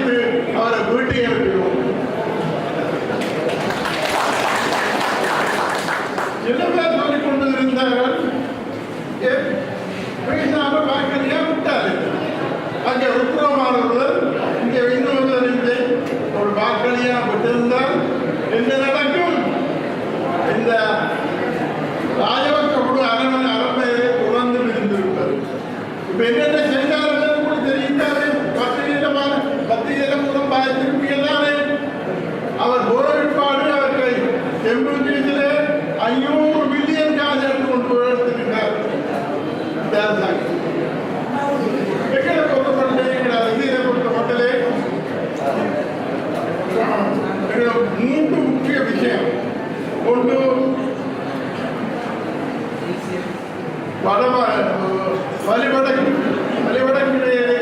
அழைத்து அவரை வீட்டை அனுப்பிடுவோம். என்னமே சொல்லிக் கொண்டிருந்தார்கள்? பேசாம பார்க்கலையா விட்டாரு? அங்கே உத்தரவானவர்கள் ಬಿದ್ದಿದೆ ಐನೂರು ಮಿಲಿಯನ್ ಗಾಜ್ ಹಾಕಿಕೊಂಡು ಓಡಾಡ್ತಿದ್ದಾರೆ ಡ್ಯಾನ್ಸ್ మూడు ముఖ్య విషయం ఒండు வடமா வழிபட வழிபடக்கூடிய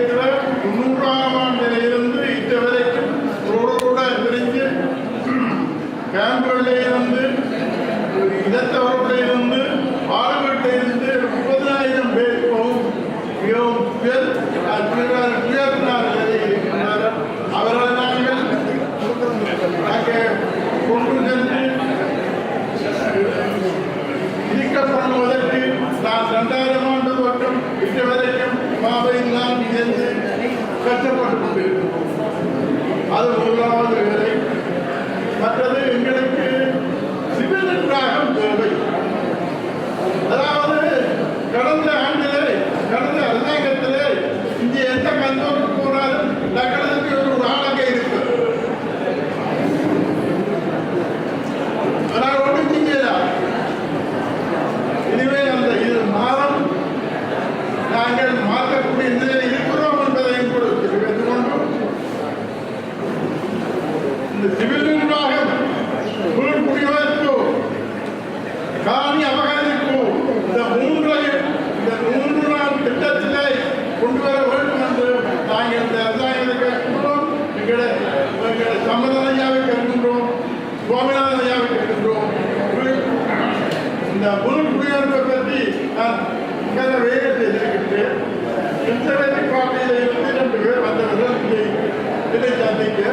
நெத்தவரத்திலிருந்து பாலமட்டிலிருந்து முப்பதாயிரம் பேர் மிகவும் மிகவும் பேர் உயர்த்தினார் அவர்கள் நாங்கள் நாங்கள் கொண்டு சென்று இடிக்கப்படுவதற்கு நான் ரெண்டாயிரம் ஆண்டு தோற்றம் இன்று வரைக்கும் மாபெரும் நான் இணைந்து கஷ்டப்பட்டு கொண்டிருக்கிறோம். அது முதலாவது ಮುಳುಗು ಕುಡಿಯೋದಕ್ಕಾಗಿ ಕೆಲ ವೇಗತೆ ಎದುರಿಗಿಟ್ಟು ಕನ್ಸರ್ವೇಟಿವ್ ಪಾರ್ಟಿಯ ಯುವಜನರಿಗೆ ಮತ್ತು ಅದರೊಂದಿಗೆ ತಿಳಿಸಾಧ್ಯಕ್ಕೆ